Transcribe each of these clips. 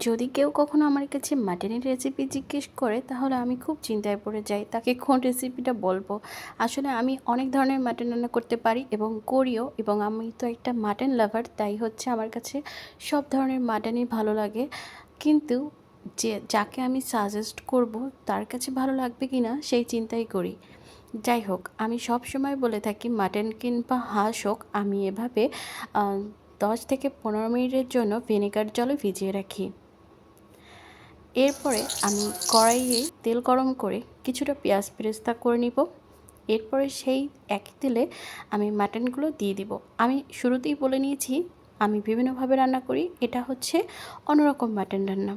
যদি কেউ কখনো আমার কাছে মাটনের রেসিপি জিজ্ঞেস করে, তাহলে আমি খুব চিন্তায় পড়ে যাই। তাকে কোন রেসিপিটা বলব? আসলে আমি অনেক ধরনের মাটন রান্না করতে পারি এবং করিও এবং আমি তো একটা মাটন লাভার তাই হচ্ছে আমার কাছে সব ধরনের মাটনই ভালো লাগে। কিন্তু যে, যাকে আমি সাজেস্ট করব, তার কাছে ভালো লাগবে কি না সেই চিন্তাই করি। যাই হোক, আমি সব সময় বলে থাকি, মাটন কিংবা হাঁস হোক, আমি এভাবে দশ থেকে পনেরো মিনিটের জন্য ভিনেগার জলে ভিজিয়ে রাখি। এরপরে আমি কড়াইয়ে তেল গরম করে কিছুটা পেঁয়াজ বেরেস্তা করে নিব। এরপরে সেই একই তেলে আমি মাটনগুলো দিয়ে দিব। আমি শুরুতেই বলে নিয়েছি, আমি বিভিন্নভাবে রান্না করি, এটা হচ্ছে অন্যরকম মাটন রান্না।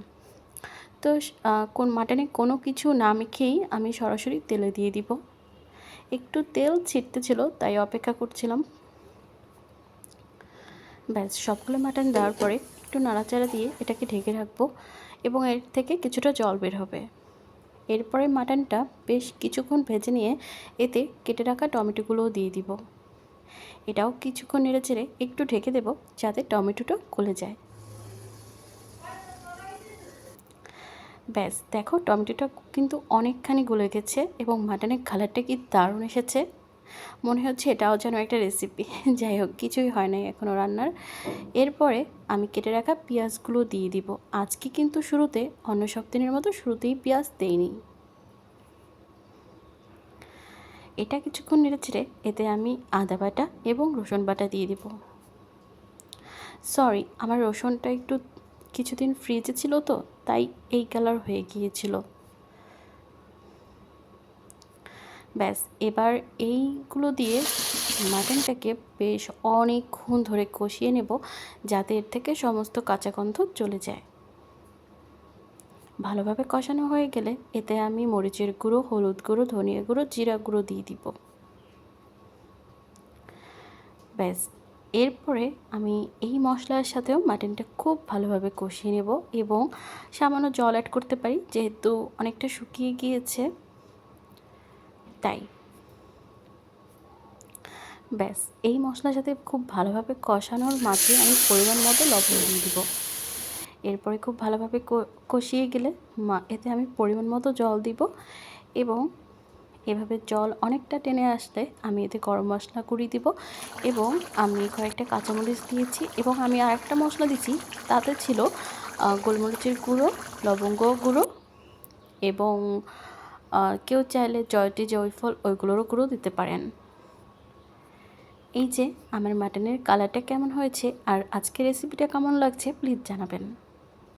তো কোন মাটনে কোনো কিছু না মেখেই আমি সরাসরি তেলে দিয়ে দিব। একটু তেল ছিটতে ছিল, তাই অপেক্ষা করছিলাম। ব্যাস, সবগুলো মাটন দেওয়ার পরে একটু নাড়াচাড়া দিয়ে এটাকে ঢেকে রাখব। এবং এর থেকে কিছুটা জল বের হবে। এরপরে মাটনটা বেশ কিছুক্ষণ ভেজে নিয়ে এতে কেটে রাখা টমেটোগুলোও দিয়ে দিব। এটাও কিছুক্ষণ নেড়ে চেড়ে একটু ঢেকে দেব যাতে টমেটোটা গলে যায়। ব্যাস, দেখো টমেটোটা কিন্তু অনেকখানি গলে গেছে এবং মাটনের কালারটা কি দারুণ এসেছে। মনে হচ্ছে এটাও যেন একটা রেসিপি যাই হোক, কিছুই হয় নাই এখনও রান্নার। এরপরে আমি কেটে রাখা পেঁয়াজগুলো দিয়ে দিব। আজকে কিন্তু শুরুতে, অন্য সব দিনের মতো শুরুতেই পেঁয়াজ দেইনি। এটা কিছুক্ষণ নেড়ে ছেড়ে এতে আমি আদা বাটা এবং রসুন বাটা দিয়ে দিব। সরি আমার রসুনটা একটু কিছুদিন ফ্রিজে ছিল তো, তাই এই কালার হয়ে গিয়েছিল। ব্যাস, এবার এইগুলো দিয়ে মাটনটাকে বেশ অনেকক্ষণ ধরে কষিয়ে নেব যাতে এর থেকে সমস্ত কাঁচা গন্ধ চলে যায়। ভালোভাবে কষানো হয়ে গেলে এতে আমি মরিচের গুঁড়ো, হলুদ গুঁড়ো, ধনিয়া গুঁড়ো, জিরা গুঁড়ো দিয়ে দিব। ব্যাস, এরপরে আমি এই মশলার সাথেও মাটনটা খুব ভালোভাবে কষিয়ে নেব এবং সামান্য জল অ্যাড করতে পারি, যেহেতু অনেকটা শুকিয়ে গিয়েছে। তাই। ব্যাস, এই মশলার সাথে খুব ভালোভাবে কষানোর মাঝে আমি পরিমাণ মতো লবণ দিয়ে দিব। এরপরে খুব ভালোভাবে কষিয়ে গেলে এতে আমি পরিমাণ মতো জল দিব এবং এভাবে জল অনেকটা টেনে আসলে আমি এতে গরম মশলা কুড়ি দিব এবং আমি কয়েকটা কাঁচামরিচ দিয়েছি এবং আমি আরেকটা মশলা দিচ্ছি তাতে ছিল গোলমরিচের গুঁড়ো, লবঙ্গ গুঁড়ো এবং কেউ চাইলে জয়টি জয়ফল ওইগুলোরও গুঁড়ো দিতে পারেন। এই যে, আমার মাটনের কালারটা কেমন হয়েছে আর আজকের রেসিপিটা কেমন লাগছে প্লিজ জানাবেন।